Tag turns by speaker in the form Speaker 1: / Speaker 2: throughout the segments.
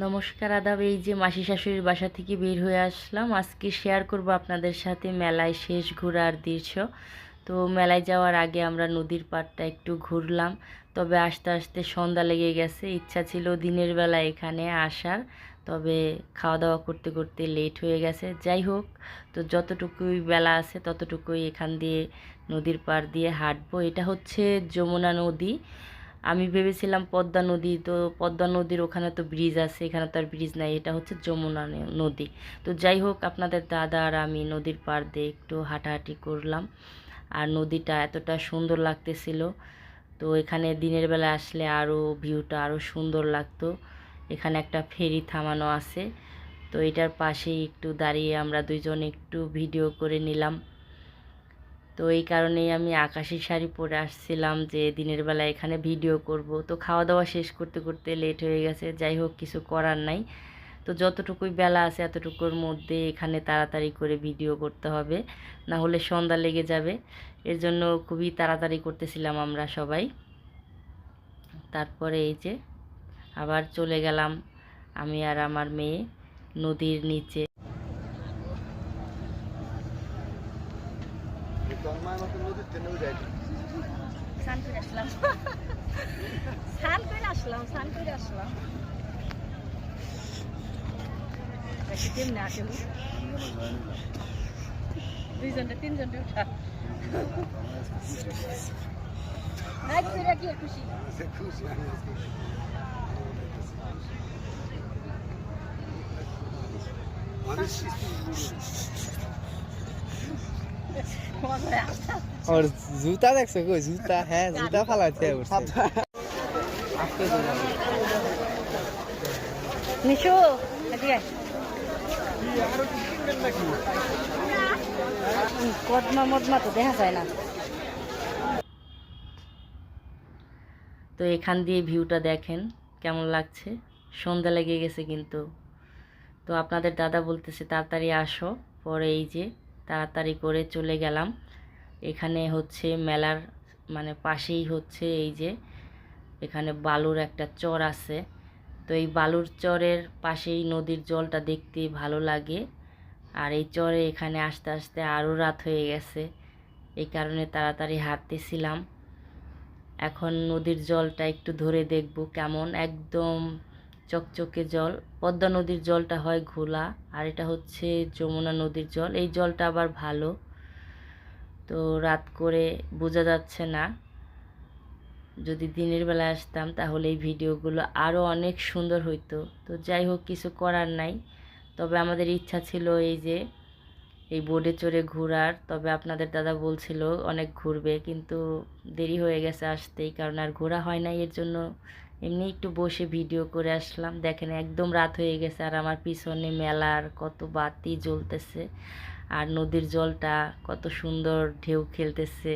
Speaker 1: নমস্কার আদাব, এই যে মাসি শাশুড়ির বাসা থেকে বের হয়ে আসলাম। আজকে শেয়ার করব আপনাদের সাথে মেলায় শেষ ঘোরার দৃশ্য। তো মেলায় যাওয়ার আগে আমরা নদীর পাড়টা একটু ঘুরলাম। তবে আস্তে আস্তে সন্ধ্যা লেগে গেছে, ইচ্ছা ছিল দিনের বেলা এখানে আসার। তবে খাওয়া দাওয়া করতে করতে লেট হয়ে গেছে। যাই হোক, তো যতটুকুই বেলা আছে ততটুকুই এখান দিয়ে নদীর পাড় দিয়ে হাঁটবো। এটা হচ্ছে যমুনা নদী। আমি ভেবেছিলাম পদ্মা নদী, তো পদ্মা নদীর ওখানে তো ব্রিজ আছে, এখানে তো আর ব্রিজ নাই, এটা হচ্ছে যমুনা নদী। তো যাই হোক, আপনাদের দাদা আর আমি নদীর পাড় দিয়ে একটু হাঁটাহাঁটি করলাম। আর নদীটা এতটা সুন্দর লাগতেছিল, তো এখানে দিনের বেলা আসলে আরও ভিউটা আরও সুন্দর লাগতো। এখানে একটা ফেরি থামানো আছে, তো এটার পাশেই একটু দাঁড়িয়ে আমরা দুইজন একটু ভিডিও করে নিলাম। তো এই কারণেই আমি আকাশি শাড়ি পরে আসছিলাম যে দিনের বেলা এখানে ভিডিও করব। তো খাওয়া দাওয়া শেষ করতে করতে লেট হয়ে গেছে, যাই হোক কিছু করার নাই। তো যতটুকুই বেলা আছে এতটুকুর মধ্যে এখানে তাড়াতাড়ি করে ভিডিও করতে হবে, না হলে সন্ধ্যা লেগে যাবে। এর জন্য খুবই তাড়াতাড়ি করতেছিলাম আমরা সবাই। তারপরে এই যে আবার চলে গেলাম আমি আর আমার মেয়ে নদীর নিচে।
Speaker 2: স্নান করে আসলাম। স্নান করে আসলাম স্নান করে আসলাম। কেমনে আসে দুইজনটা তিনজনটা উঠা। কি খুশি? মজা আসা
Speaker 3: আর জুতা দেখছ কই জুতা হ্যাঁ জুতা ফালাইতে
Speaker 2: নিশু কদমা মদমা তো দেখা যায় না।
Speaker 1: তো এখান দিয়ে ভিউটা দেখেন কেমন লাগছে? সন্ধ্যা লেগে গেছে কিন্তু। তো আপনাদের দাদা বলতেছে তাড়াতাড়ি আসো। পরে এই যে তাড়াতাড়ি করে চলে গেলাম। এখানে হচ্ছে মেলার মানে পাশেই হচ্ছে এই যে এখানে বালুর একটা চর আছে। তো এই বালুর চরের পাশেই নদীর জলটা দেখতে ভালো লাগে। আর এই চরে এখানে আস্তে আস্তে আরও রাত হয়ে গেছে। এই কারণে তাড়াতাড়ি হাঁটতেছিলাম। এখন নদীর জলটা একটু ধরে দেখব কেমন। একদম চকচকে জল। পদ্মা নদীর জলটা হয় ঘোলা। আর এটা হচ্ছে যমুনা নদীর জল। এই জলটা আবার ভালো। তো রাত করে বোঝা যাচ্ছে না। যদি দিনের বেলা আসতাম তাহলে এই ভিডিওগুলো আরও অনেক সুন্দর হইতো। তো যাই হোক, কিছু করার নাই। তবে আমাদের ইচ্ছা ছিল এই যে, এই বোর্ডে চড়ে ঘোরার। তবে আপনাদের দাদা বলছিল অনেক ঘুরবে, কিন্তু দেরি হয়ে গেছে আসতেই, কারণ আর ঘোরা হয় না এর জন্য এমনি একটু বসে ভিডিও করে আসলাম। দেখেন, একদম রাত হয়ে গেছে, আর আমার পিছনে মেলার কত বাতি জ্বলতেছে। আর নদীর জলটা কত সুন্দর ঢেউ খেলতেছে,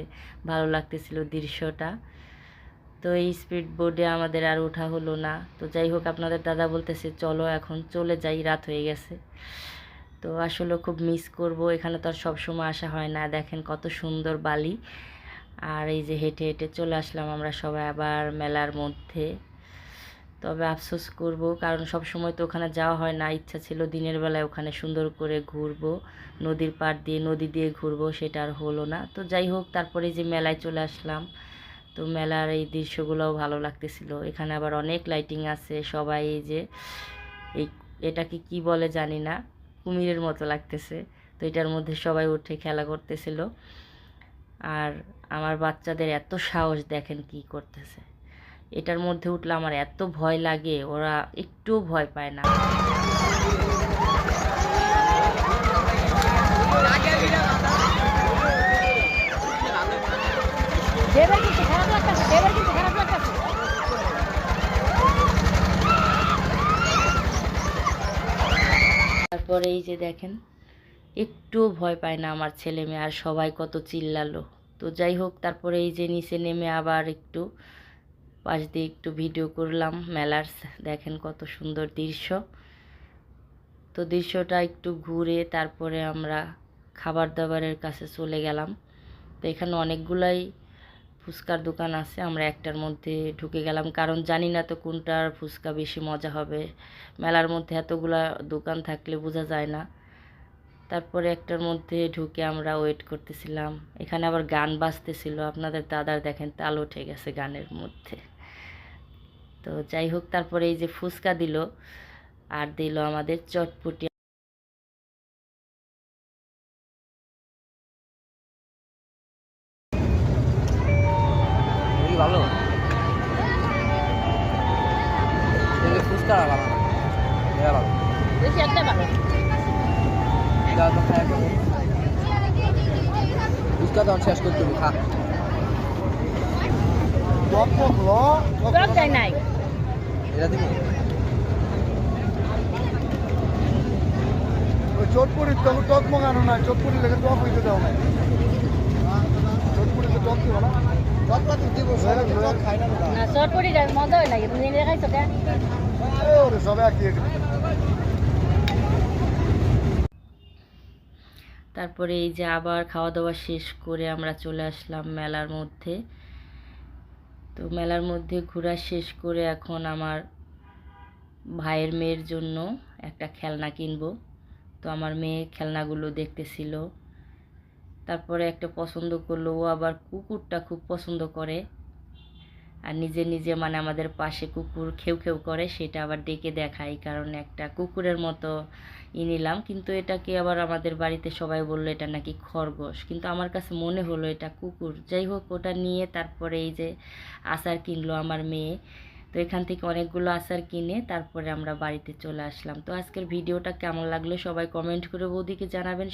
Speaker 1: ভালো লাগতেছিল দৃশ্যটা। তো এই স্পিড বোর্ডে আমাদের আর ওঠা হলো না। তো যাই হোক, আপনাদের দাদা বলতেছে, চলো এখন চলে যাই, রাত হয়ে গেছে। তো আসলে খুব মিস করব, এখানে তো আর সবসময় আসা হয় না। দেখেন কত সুন্দর বালি। আর এই যে হেঁটে হেঁটে চলে আসলাম আমরা সবাই আবার মেলার মধ্যে। তবে আফসোস করব, কারণ সব সময় তো ওখানে যাওয়া হয় না। ইচ্ছা ছিল দিনের বেলায় ওখানে সুন্দর করে ঘুরবো, নদীর পাড় দিয়ে, নদী দিয়ে ঘুরবো, সেটা আর হলো না। তো যাই হোক, তারপরে যে মেলায় চলে আসলাম, তো মেলার এই দৃশ্যগুলোও ভালো লাগতেছিল। এখানে আবার অনেক লাইটিং আছে, সবাই এই যে, এই এটাকে কি বলে জানি না, কুমিরের মতো লাগতেছে। তো এটার মধ্যে সবাই উঠে খেলা করতেছিল। আর আমার বাচ্চাদের এত সাহস দেখেন কি করতেছে। এটার মধ্যে উঠলে আমার এত ভয় লাগে ওরা একটুও ভয় পায় না। তারপরে এই যে দেখেন একটুও ভয় পায় না আমার ছেলে মেয়ে আর সবাই কত চিল্লালো। তো যাই হোক তারপরে এই যে নিচে নেমে আবার একটু পাশ দিয়ে একটু ভিডিও করলাম, মেলার দেখেন কত সুন্দর দৃশ্য। তো দৃশ্যটা একটু ঘুরে তারপরে আমরা খাবার দাবারের কাছে চলে গেলাম। তো এখানে অনেকগুলাই ফুচকার দোকান আছে, আমরা একটার মধ্যে ঢুকে গেলাম। কারণ জানি না তো কোনটার ফুচকা বেশি মজা হবে। মেলার মধ্যে এতগুলা দোকান থাকলে বোঝা যায় না। তারপরে একটার মধ্যে ঢুকে আমরা ওয়েট করতেছিলাম। এখানে আবার গান বাজতেছিল, আপনাদের দাদার দেখেন তাল উঠে গেছে গানের মধ্যে। তো যাই হোক তারপরে এই যে ফুচকা দিল আর দিল আমাদের চটপটি।
Speaker 3: ভালো। ফুচকা ভালো।
Speaker 2: বেশি একটা ভালো।
Speaker 3: ফুচকা শেষ করতে হবে খা। এটা দিব
Speaker 4: তখন টক মগানো না চোটপুরি লেগে টক হইতে দাও না চোটপুরি তো টক দিব না
Speaker 2: হয়
Speaker 1: তারপরে এই যে আবার খাওয়া দাওয়া শেষ করে আমরা চলে আসলাম মেলার মধ্যে। তো মেলার মধ্যে ঘোরা শেষ করে এখন আমার ভাইয়ের মেয়ের জন্য একটা খেলনা কিনব। তো আমার মেয়ে খেলনাগুলো দেখতেছিল। তারপরে একটা পছন্দ করল। ও আবার কুকুরটা খুব পছন্দ করে। আর নিজে নিজে মানে আমাদের পাশে কুকুর খেউ খেউ করে, সেটা আবার ডেকে দেখায়। কারণ একটা কুকুরের মতো ই নিলাম। কিন্তু এটাকে আবার আমাদের বাড়িতে সবাই বলল, এটা নাকি খরগোশ। কিন্তু আমার কাছে মনে হলো, এটা কুকুর। যাই হোক, ওটা নিয়ে তারপরে এই যে আচার কিনলো আমার মেয়ে। তো এখান থেকে অনেকগুলো আচার কিনে তারপরে আমরা বাড়িতে চলে আসলাম। তো আজকের ভিডিওটা কেমন লাগল সবাই কমেন্ট করে বৌদিকে জানাবেন।